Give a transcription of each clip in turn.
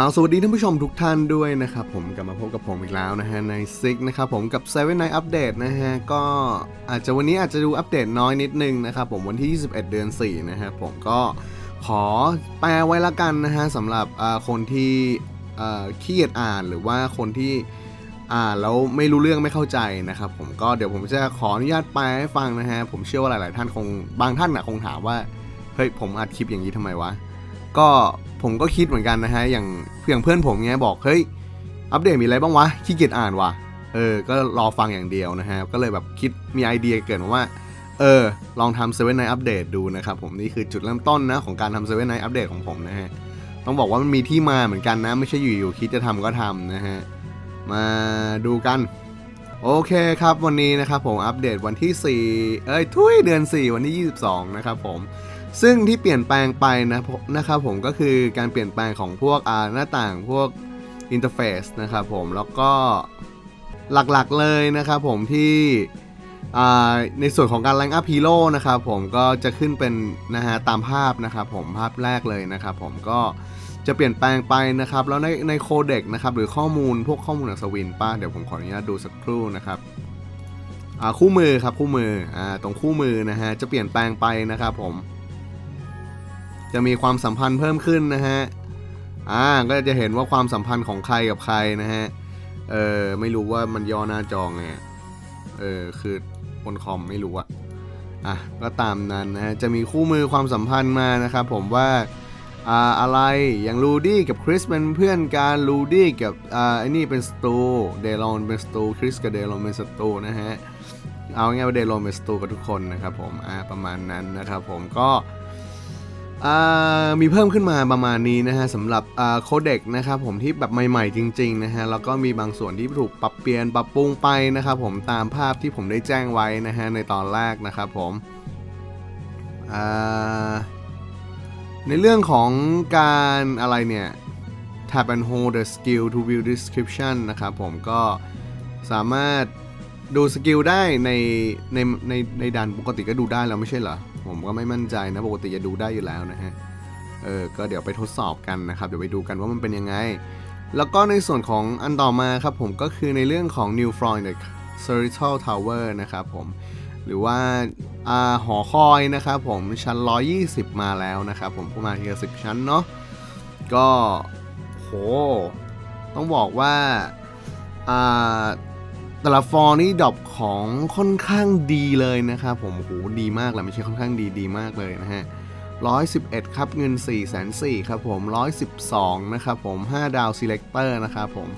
ราบสวัสดีท่านผู้ชมทุกท่านด้วยนะครับผมกลับมาพบกับผมอีกแล้วนะฮะในซิกนะครับผมกับ7 Night Update นะฮะก็อาจจะวันนี้อาจจะดูอัปเดตน้อยนิดนึงนะครับผมวันที่ 21 เดือน 4 นะฮะผมก็ขอแปลไว้ละกันนะฮะสำหรับคนที่ขี้เกียจอ่านหรือว่าคนที่อ่านแล้วไม่รู้เรื่องไม่เข้าใจนะครับผมก็เดี๋ยวผมจะขออนุญาตแปลให้ฟังนะฮะผมเชื่อว่าหลาย ๆ ท่านคงบางท่านนะคงถามว่าเฮ้ยผมอัดคลิปอย่างนี้ทำไมวะก็ ผมก็คิดเหมือนกันนะฮะอย่างอย่างเพื่อนผมเนี้ยบอกเฮ้ยอัปเดตมีอะไรบ้างวะขี้เกียจอ่านว่ะเออ ก็รอฟังอย่างเดียวนะฮะ ก็เลยแบบคิดมีไอเดียเกิดมาว่า เออ ลองทำเซเว่นไนอัปเดตดูนะครับผม นี่คือจุดเริ่มต้นนะ ของการทำเซเว่นไนอัปเดตของผมนะฮะ ต้องบอกว่ามันมีที่มาเหมือนกันนะ ไม่ใช่อยู่ๆคิดจะทำก็ทำนะฮะ มาดูกัน โอเคครับวันนี้นะครับผมอัปเดตวันที่ 4 เอ้ยทุยเดือน 4 วันที่ 22 นะครับผม ซึ่งที่เปลี่ยนแปลงไปนะนะครับผมก็คือการเปลี่ยนแปลงของพวกอ่าหน้าต่างพวกอินเทอร์เฟซนะครับผมแล้วก็หลักๆเลยนะครับผมที่ในส่วนของการแรงอัพฮีโร่นะครับผมก็จะขึ้นเป็นนะฮะตามภาพนะครับผมภาพแรกเลยนะครับผมก็จะเปลี่ยนแปลงไปนะครับ แล้วในในโคเด็กนะครับหรือข้อมูลพวกข้อมูลจากสวินป้าเดี๋ยวผมขออนุญาตดูสักครู่นะครับคู่มือครับคู่มืออตรงคู่มือนะฮะจะเปลี่ยนแปลงไปนะครับผม จะมีความสัมพันธ์เพิ่มขึ้นนะฮะ อ่า ก็จะเห็นว่าความสัมพันธ์ของใครกับใครนะฮะ เออไม่รู้ว่ามันย่อหน้าจอไง เออ คือบนคอมไม่รู้อะอะ ก็ตามนั้นนะฮะ จะมีคู่มือความสัมพันธ์มานะครับผมว่าอ่าอะไรอย่างลูดี้กับคริสเป็นเพื่อนกันลูดี้กับอ่าไอ้นี่เป็นสตูเดลอนเป็นสตูคริสกับเดลอนเป็นสตูนะฮะ เอาง่ายๆว่าเดลอนเป็นสตูกับทุกคนนะครับผม อ่า ประมาณนั้นนะครับผมก็ มีเพิ่มขึ้นมาประมาณนี้นะฮะสำหรับโคเด็กนะครับผมที่แบบใหม่ๆจริงๆนะฮะแล้วก็มีบางส่วนที่ถูกปรับเปลี่ยนปรับปรุงไปนะครับผมตามภาพที่ผมได้แจ้งไว้นะฮะในตอนแรกนะครับผมในเรื่องของการอะไรเนี่ย tap and hold the skill to view description นะครับผมก็สามารถดูสกิลได้ในในในในดันปกติก็ดูได้แล้วไม่ใช่เหรอ ผมก็ไม่มั่นใจนะปกติจะดูได้อยู่แล้วนะฮะเออก็เดี๋ยวไปทดสอบกันนะครับ เดี๋ยวไปดูกันว่ามันเป็นยังไง แล้วก็ในส่วนของอันต่อมาครับผมก็คือในเรื่องของ New f l o y d c e r i t a l Tower นะครับผมหรือว่าอ่าหอคอยนะครับผมชั้น 120 มาแล้วนะครับผมประมาณทีละสิบชั้นเนาะก็โหต้องบอกว่าอ่า แต่ละฟอร์นี่ดรอปของค่อนข้างดีเลยนะครับผมโหดีมากแหละไม่ใช่ค่อนข้างดีดีมากเลยนะฮะ111 ครับเงิน 4 4 0 0 0ครับผม 112 นะครับผม 5 ดาว Selector นะครับผม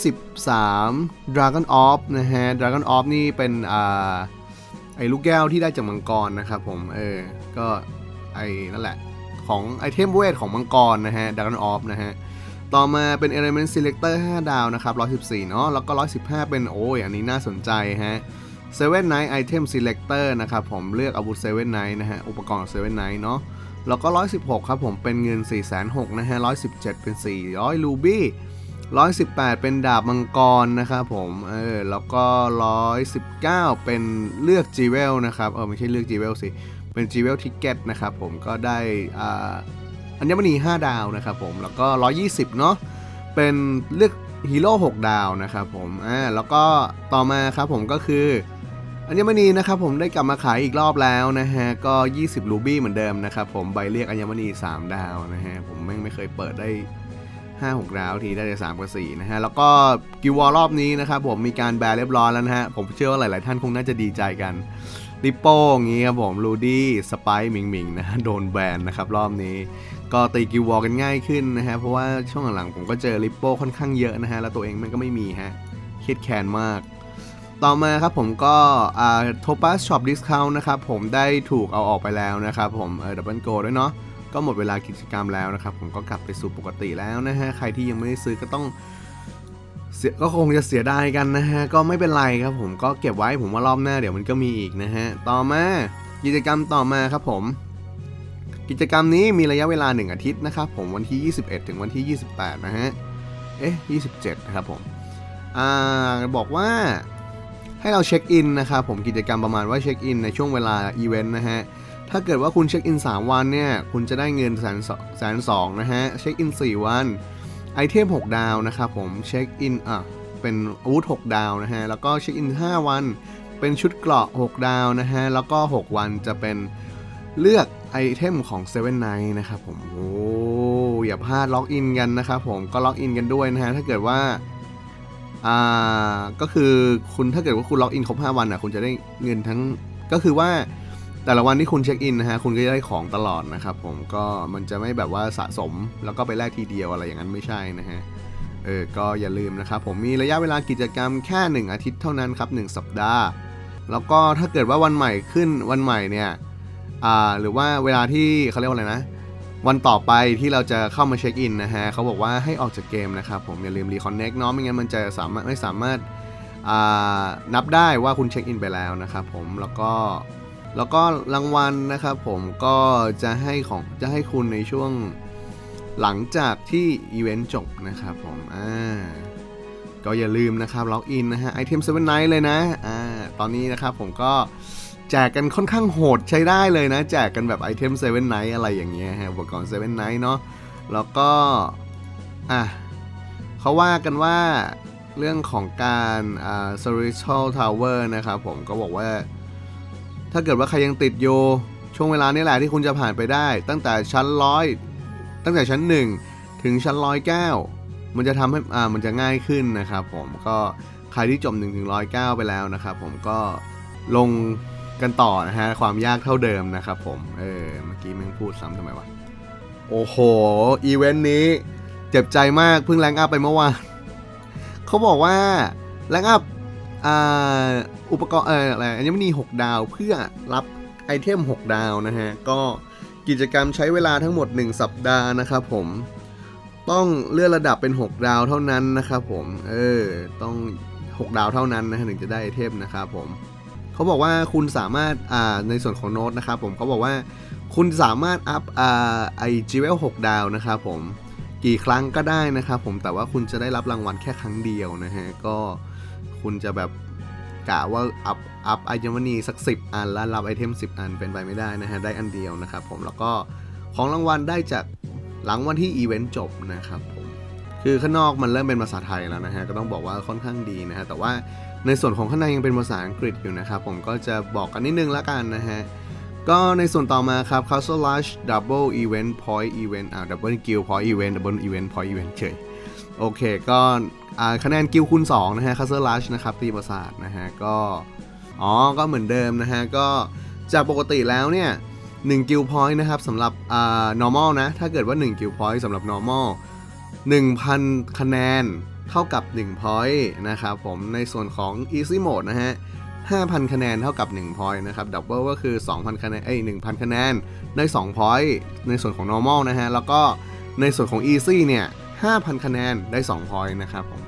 113 Dragon Off นะฮะ Dragon Off นี่เป็นอ่าไอ้ลูกแก้วที่ได้จากมังกรนะครับผม เออ ก็ไอ้นั่นแหละ ของไอเทมเวทของมังกรนะฮะ Dragon Off นะฮะ ต่อมาเป็น Element Selector 5 ดาวนะครับ114 เนาะแล้วก็ 115 เป็นโอ้ยอันนี้น่าสนใจฮะ Seven Night Item Selector นะครับผมเลือกอาวุธ Seven Night นะฮะ อุปกรณ์ Seven Night เนาะแล้วก็ 116 ครับผมเป็นเงิน 4 6 0 0 0นะฮะ 117 เป็น 400 Ruby 118 เป็นดาบมังกรนะครับผมเออแล้วก็ 119 เป็นเลือก g ีเวลนะครับเออไม่ใช่เลือก g ีเวลสิ เป็น g ีเวลทิกเก็ตนะครับผมก็ได้อ่า อัญมณี 5 ดาวนะครับผม แล้วก็ 120 เนาะ เป็นเลือกฮีโร่6ดาวนะครับผม อ่า แล้วก็ต่อมาครับผมก็คือ อัญมณีนะครับผมได้กลับมาขายอีกรอบแล้วนะฮะ ก็ 20 รูบี้เหมือนเดิมนะครับผม ใบเรียกอัญมณี 3 ดาวนะฮะ ผมแม่งไม่เคยเปิดได้ 5 6 ดาวทีได้แต่3กับ4นะฮะ แล้วก็กิวอลรอบนี้นะครับผมมีการแบร์เรียบร้อยแล้วนะฮะ ผมเชื่อว่าหลาย ๆ ท่านคงน่าจะดีใจกันริปโป้อย่างงี้ครับผมลูดี้ สไปมิงมิงนะโดนแบนนะครับรอบนี้ ก็ตีกิววอลกันง่ายขึ้นนะฮะ เพราะว่าช่วงหลังๆผมก็เจอริปโป้ค่อนข้างเยอะนะฮะ แล้วตัวเองมันก็ไม่มีฮะเครียดแค้นมาก ต่อมาครับผมก็อาโทปัสช็อปดิสคาวนะครับผมได้ถูกเอาออกไปแล้วนะครับผมเออดับเบิลโกด้วยเนาะก็หมดเวลากิจกรรมแล้วนะครับ ผมก็กลับไปสู่ปกติแล้วนะฮะ ใครที่ยังไม่ได้ซื้อก็ต้องเสียก็คงจะเสียดายกันนะฮะ ก็ไม่เป็นไรครับผมก็เก็บไว้ผมว่ารอบหน้าเดี๋ยวมันก็มีอีกนะฮะ ต่อมากิจกรรมต่อมาครับผม กิจกรรมนี้มีระยะเวลา 1 อาทิตย์นะครับผมวันที่ 21 ถึงวันที่ 28 นะฮะ เอ๊ะ 27 นะครับผม อ่า บอกว่าให้เราเช็คอินนะครับผมกิจกรรมประมาณว่าเช็คอินในช่วงเวลาอีเวนต์นะฮะ ถ้าเกิดว่าคุณเช็คอิน 3 วันเนี่ย คุณจะได้เงินแสนสองแสนสองนะฮะ เช็คอิน 4 วัน ไอเทม 6 ดาวนะครับผม เช็คอิน อะ เป็นอาวุธ 6 ดาวนะฮะ แล้วก็เช็คอิน 5 วัน เป็นชุดเกราะ 6 ดาวนะฮะ แล้วก็ 6 วันจะเป็น เลือกไอเทมของ7 Night นะครับผมโอ้อย่าพลาดล็อกอินกันนะครับผมก็ล็อกอินกันด้วยนะฮะถ้าเกิดว่าอ่าก็คือคุณถ้าเกิดว่าคุณล็อกอินครบ5วันอะคุณจะได้เงินทั้งก็คือว่าแต่ละวันที่คุณเช็คอินนะฮะคุณก็จะได้ของตลอดนะครับผมก็มันจะไม่แบบว่าสะสม แล้วก็ไปแลกทีเดียวอะไรอย่างนั้นไม่ใช่นะฮะเออก็อย่าลืมนะครับผมมีระยะเวลากิจกรรมแค่ 1 อาทิตย์เท่านั้นครับ1สัปดาห์ แล้วก็ถ้าเกิดว่าวันใหม่ขึ้นวันใหม่เนี่ย อ่าหรือว่าเวลาที่เขาเรียกว่าอะไรนะ วันต่อไปที่เราจะเข้ามาเช็คอินนะฮะเขาบอกว่าให้ออกจากเกมนะครับผมอย่าลืมรีคอนเน็กเนาะไม่งั้นมันจะสามารถไม่สามารถนับได้ว่าคุณเช็คอินไปแล้วนะครับผมแล้วก็แล้วก็รางวัลนะครับผมก็จะให้ของจะให้คุณในช่วงหลังจากที่อีเวนต์จบนะครับผมอ่าก็อย่าลืมนะครับล็อกอินนะฮะไอเทมเซเว่นไนท์เลยนะอ่าตอนนี้นะครับผมก็ แจกกันค่อนข้างโหดใช้ได้เลยนะ แจกกันแบบไอเทมเซเว่นไนท์อะไรอย่างเงี้ยฮะอุปกรณ์เซเว่นไนท์เนาะแล้วก็อะเขาว่ากันว่าเรื่องของการอ่า s o r i t a l Tower นะครับผมก็บอกว่า ถ้าเกิดว่าใครยังติดโยช่วงเวลานี้แหละที่คุณจะผ่านไปได้ ตั้งแต่ชั้นร้อยตั้งแต่ชั้น 1 ถึงชั้นร้อยแก้วมันจะทำให้อ่ามันจะง่ายขึ้นนะครับผมก็ใครที่จบ1ถึงร้อยแก้วไปแล้วนะครับผมก็ลง กันต่อนะฮะ ความยากเท่าเดิมนะครับผม เออ เมื่อกี้แม่งพูดซ้ำทำไมวะ โอ้โห อีเวนต์นี้ เจ็บใจมากเพิ่งแรงอัพไปเมื่อวานเขาบอกว่าแรงอัพอ,อุปกรณ์อะไรอัญมณี6 ดาวเพื่อรับไอเทม 6 ดาวนะฮะ ก็กิจกรรมใช้เวลาทั้งหมด 1 สัปดาห์นะครับผมต้องเลื่อนระดับเป็น 6 ดาวเท่านั้นนะครับผม เออ ต้อง 6 ดาวเท่านั้นนะฮะถึงจะได้ไอเทมนะครับผม เขาบอกว่าคุณสามารถในส่วนของโน้ตนะครับผมเขาบอกว่าคุณสามารถอัพไอจีเวล6ดาวนะครับผมกี่ครั้งก็ได้นะครับผมแต่ว่าคุณจะได้รับรางวัลแค่ครั้งเดียวนะฮะก็คุณจะแบบกะว่าอัพอัพไอเจมนีสัก 10 อันแล้วรับไอเทม 10 อันเป็นไปไม่ได้นะฮะได้อันเดียวนะครับผมแล้วก็ของรางวัลได้จากหลังวันที่อีเวนต์จบนะครับผมคือข้างนอกมันเริ่มเป็นภาษาไทยแล้วนะฮะก็ต้องบอกว่าค่อนข้างดีนะฮะแต่ว่า ในส่วนของข้างในยังเป็นภาษาอังกฤษอยู่นะครับผมก็จะบอกกันนิดนึงละกันนะฮะก็ในส่วนต่อมาครับ Castle Rush Double Event Point Event อ่า Double Guild Point Event Double Event Point Event เฉยโอเคก็คะแนนกิลคูณ2นะฮะ Castle Rush นะครับตีประสาทนะฮะก็อ๋อ ก็เหมือนเดิมนะฮะ ก็จากปกติแล้วเนี่ย1 Guild Point นะครับสำหรับอ่า normal นะ ถ้าเกิดว่า1 Guild Point สำหรับ normal 1,000 คะแนน เท่ากับ1 point นะครับผมในส่วนของ easy mode นะฮะ5,000 คะแนนเท่ากับ1 point นะครับ double ก็คือ 2,000 คะแนนเอ้ย1,000 คะแนนได้2 point ในส่วนของ normal นะฮะแล้วก็ในส่วนของ easy เนี่ย 5,000 คะแนนได้2 point นะครับผม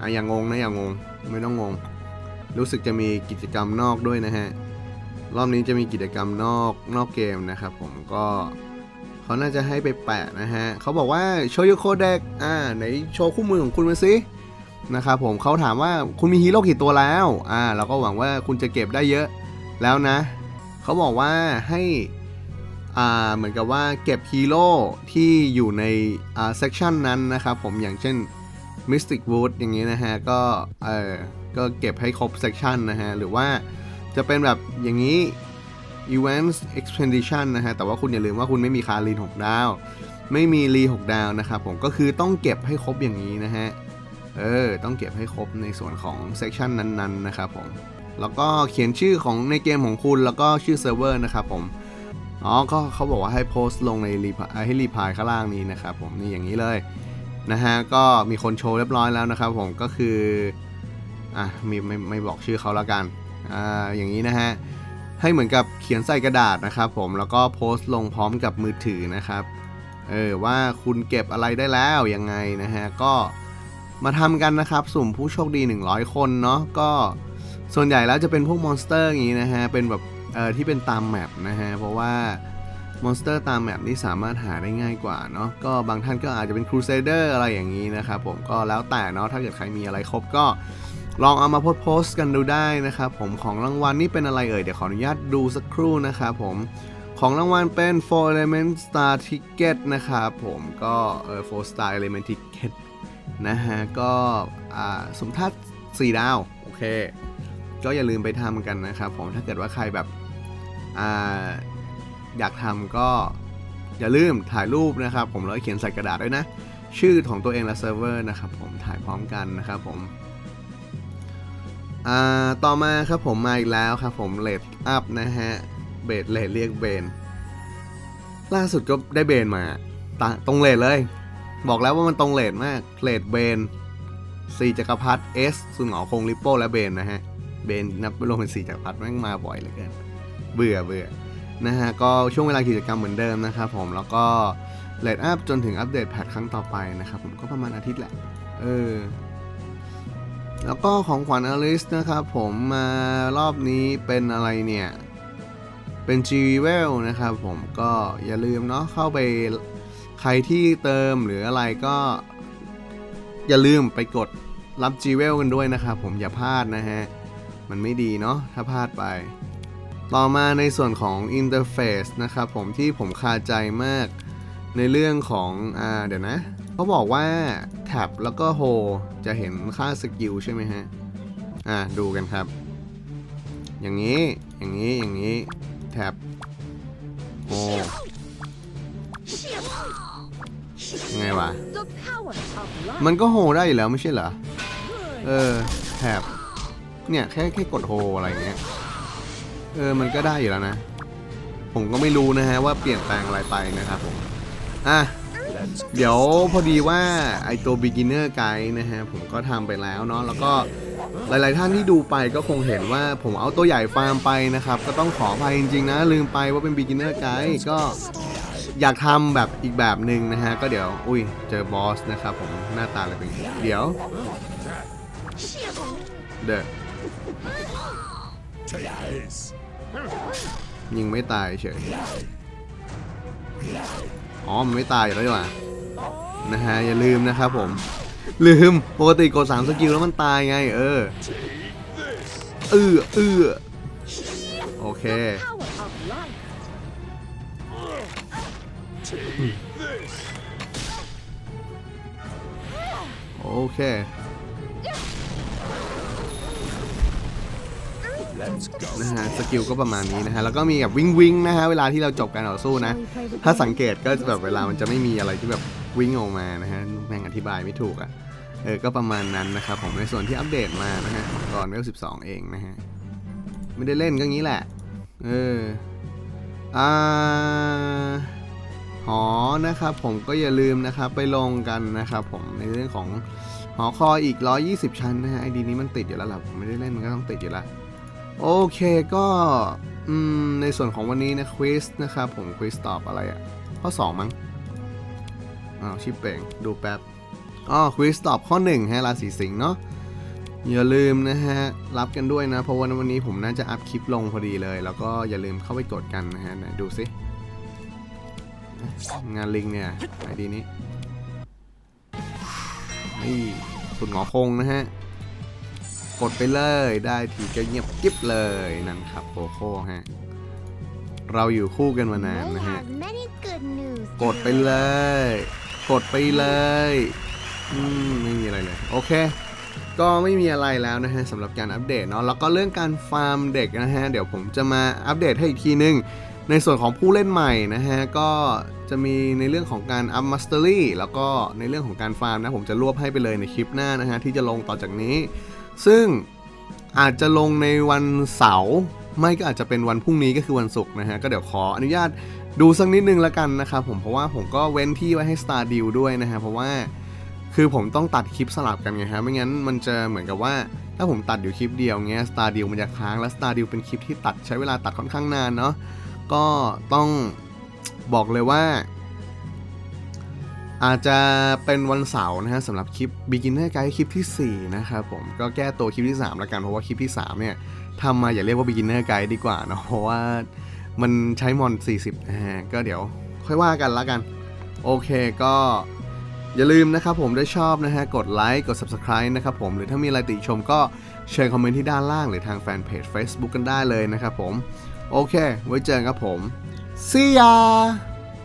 อะอย่างงงนะอย่างงงไม่ต้องงง รู้สึกจะมีกิจกรรมนอกด้วยนะฮะรอบนี้จะมีกิจกรรมนอกนอกเกมนะครับผมก็ เขาน่าจะให้ไปแปะนะฮะเขาบอกว่าโชยุโคเด็กอ่าไหนโชว์คู่มือของคุณมาสินะครับผมเขาถามว่าคุณมีฮีโร่กี่ตัวแล้วอ่าเราก็หวังว่าคุณจะเก็บได้เยอะแล้วนะ เขาบอกว่าให้อ่าเหมือนกับว่าเก็บฮีโร่ที่อยู่ในอ่าเซกชันนั้นนะครับผมอย่างเช่น Mystic Wood อย่างนี้นะฮะก็เออก็เก็บให้ครบเซกชันนะฮะหรือว่าจะเป็นแบบอย่างนี้ Events Expedition นะฮะแต่ว่าคุณอย่าลืมว่าคุณไม่มีคารีน6ดาว ไม่มีรี6ดาวนะครับผมก็คือต้องเก็บให้ครบอย่างนี้นะฮะเออต้องเก็บให้ครบในส่วนของเซ c ชันนั้นๆนะครับผมแล้วก็เขียนชื่อของในเกมของคุณแล้วก็ชื่อเซิร์ฟเวอร์นะครับผมอ๋อก็เขาบอกว่าให้โพสต์ลงในรีพายให้รีพายข้างล่างนี้นะครับผมนี่อย่างนี้เลยนะฮะก็มีคนโชว์เรียบร้อยแล้วนะครับผมก็คืออะมีไม่ไม่บอกชื่อเขาแล้วกันอ่าอย่างนี้นะฮะ ให้เหมือนกับเขียนใส่กระดาษนะครับผมแล้วก็โพสต์ลงพร้อมกับมือถือนะครับเออว่าคุณเก็บอะไรได้แล้วยังไงนะฮะก็มาทำกันนะครับ สุ่มผู้โชคดี 100 คนเนาะก็ส่วนใหญ่แล้วจะเป็นพวกมอนสเตอร์อย่างนี้นะฮะเป็นแบบเออที่เป็นตามแมปนะฮะเพราะว่ามอนสเตอร์ตามแมปนี่สามารถหาได้ง่ายกว่าเนาะก็บางท่านก็อาจจะเป็นครูเซเดอร์อะไรอย่างนี้นะครับผมก็แล้วแต่เนาะถ้าเกิดใครมีอะไรครบก็ ลองเอามาโพสต์กันดูได้นะครับผมของรางวัลนี่เป็นอะไรเอ่ย เดี๋ยวขออนุญาตดูสักครู่นะครับผมของรางวัลเป็น4 element star ticket นะครับผมก็เออ4 star element ticket นะฮะ ก็อ่าสมทัศน์4ดาว โอเค ก็อย่าลืมไปทำกันนะครับผมถ้าเกิดว่าใครแบบอ่าอยากทำก็อย่าลืมถ่ายรูปนะครับผมแล้วเขียนใส่กระดาษด้วยนะ ชื่อของตัวเองและเซิร์ฟเวอร์นะครับผมถ่ายพร้อมกันนะครับผม อ่าต่อมาครับผมมาอีกแล้วครับผมเลดอัพนะฮะเบดเลดเรียกเบน ล่าสุดก็ได้เบนมาตตรงเลดเลย บอกแล้วว่ามันตรงเลดมากเลดเบนสี่จักรพรรดิเอสสุนหงอคงลิปโป้และเบนนะฮะเบนนับรวมเป็นสี่จักรพรรดิแม่งมาบ่อยเหลือเกินเบื่อเบื่อนะฮะก็ช่วงเวลากิจกรรมเหมือนเดิมนะครับผมแล้วก็เลดอัพจนถึงอัปเดตแพทครั้งต่อไปนะครับผมก็ประมาณอาทิตย์แหละ เออ แล้วก็ของขวัญอลิสนะครับผมมารอบนี้เป็นอะไรเนี่ย เป็น g w e l นะครับผมก็อย่าลืมเนาะเข้าไปใครที่เติมหรืออะไรก็ อย่าลืมไปกดรับ g w e l กันด้วยนะครับผมอย่าพลาดนะฮะ มันไม่ดีเนาะถ้าพลาดไป ต่อมาในส่วนของ Interface นะครับผมที่ผมคาใจมากในเรื่องของอ่าเดี๋ยวนะ เขาบอกว่าแท็บแล้วก็โฮจะเห็นค่าสกิลใช่ไหมฮะ อ่าดูกันครับ อย่างนี้ อย่างนี้ อย่างนี้ แท็บโฮยังไงวะ มันก็โฮได้อยู่แล้วไม่ใช่เหรอ เออ แท็บ เนี่ยแค่แค่กดโฮอะไรเงี้ย เออ มันก็ได้อยู่แล้วนะ ผมก็ไม่รู้นะฮะว่าเปลี่ยนแปลงอะไรไปนะครับผม อะ เดี๋ยวพอดีว่าไอตัว beginner guide นะฮะผมก็ทำไปแล้วเนาะแล้วก็หลาย ๆ ท่านที่ดูไปก็คงเห็นว่าผมเอาตัวใหญ่ฟาร์มไปนะครับ ก็ต้องขออภัยจริง ๆ นะ ลืมไปว่าเป็น beginner guide ก็อยากทำแบบอีกแบบหนึ่งนะฮะ ก็เดี๋ยว อุ้ยเจอบอสนะครับผมหน้าตาอะไรเป็นอย่างนี้เดี๋ยว เด้อยิงไม่ตายเฉย อ๋อ มันไม่ตายอยู่แล้วดีกว่านะฮะ อย่าลืมนะครับผม ลืม ปกติกดสามสกิลแล้วมันตายไง เออเออเออโอเค โอเค นะฮะสกิลก็ประมาณนี้นะฮะแล้วก็มีแบบวิ่งวิ่งนะฮะเวลาที่เราจบการต่อสู้นะ ถ้าสังเกตก็จะแบบเวลามันจะไม่มีอะไรที่แบบวิ่งออกมานะฮะแม่งอธิบายไม่ถูกอะ่ะเออก็ประมาณนั้นนะครับผมในส่วนที่อัปเดตมานะฮะก่อนเวล12 เองนะฮะไม่ได้เล่นก็งี้แหละเอออ่าหอนะครับผมก็อย่าลืมนะครับไปลงกันนะครับผมในเรื่องของหอคอยอีก 120 ชั้นนะฮะไอดีนี้มันติดอยู่แล้วล่ะผมไม่ได้เล่นมันก็ต้องติดอยู่แล้ว โอเคก็ในส่วนของวันนี้นะควิสนะครับผมควิสตอบอะไรอะข้อ 2 มั้งอ้าวชิปเป่งดูแป๊บอ๋อควิสตอบข้อ1ฮะราศีสิงห์เนาะอย่าลืมนะฮะ รับกันด้วยนะ เพราะว่าวันนี้ผมน่าจะอัพคลิปลงพอดีเลย แล้วก็อย่าลืมเข้าไปกดกันนะฮะไหนดูสิงานลิงเนี่ยไอดีนี้นี่สุดหงอคงนะฮะ กดไปเลยได้ทีก็เงียบกิ๊บเลยนั่นครับโคโค่ฮะเราอยู่คู่กันมานาน They นะฮะ have many good news. กดไปเลย กดไปเลยอืมไม่มีอะไรเลยโอเค ก็ไม่มีอะไรแล้วนะฮะสำหรับการอัปเดตเนาะแล้วก็เรื่องการฟาร์มเด็กนะฮะเดี๋ยวผมจะมาอัปเดตให้อีกทีนึงในส่วนของผู้เล่นใหม่นะฮะก็จะมีในเรื่องของการอัพมาสเตอรี่แล้วก็ในเรื่องของการฟาร์มนะผมจะรวบให้ไปเลยในคลิปหน้านะฮะที่จะลงต่อจากนี้ ซึ่งอาจจะลงในวันเสาร์ไม่ก็อาจจะเป็นวันพรุ่งนี้ก็คือวันศุกร์นะฮะ ก็เดี๋ยวขออนุญาตดูสักนิดนึงแล้วกันนะครับผมเพราะว่าผมก็เว้นที่ไว้ให้ Star Deal ด้วยนะฮะ เพราะว่าคือผมต้องตัดคลิปสลับกันไงฮะไม่งั้นมันจะเหมือนกับว่า ถ้าผมตัดอยู่คลิปเดียวเงี้ย Star Deal มันจะค้างแล้ว Star Deal เป็นคลิปที่ตัดใช้เวลาตัดค่อนข้างนานเนาะก็ต้องบอกเลยว่า อาจจะเป็นวันเสาร์นะฮะสำหรับคลิป beginner guide คลิปที่ 4 นะครับผมก็แก้ตัวคลิปที่ 3 แล้วกัน เพราะว่าคลิปที่ 3 เนี่ยทำมาอย่าเรียกว่า beginner guide ดีกว่าเนาะเพราะว่ามันใช้มอน 40นะฮะก็เดี๋ยวค่อยว่ากันละกัน โอเคก็อย่าลืมนะครับผมได้ชอบนะฮะ กดไลค์กด subscribe นะครับผม หรือถ้ามีอะไรติชมก็เชิญคอมเมนต์ที่ด้านล่างหรือทางแฟนเพจ Facebook กันได้เลยนะครับผม โอเค ไว้เจอกันครับผม See ya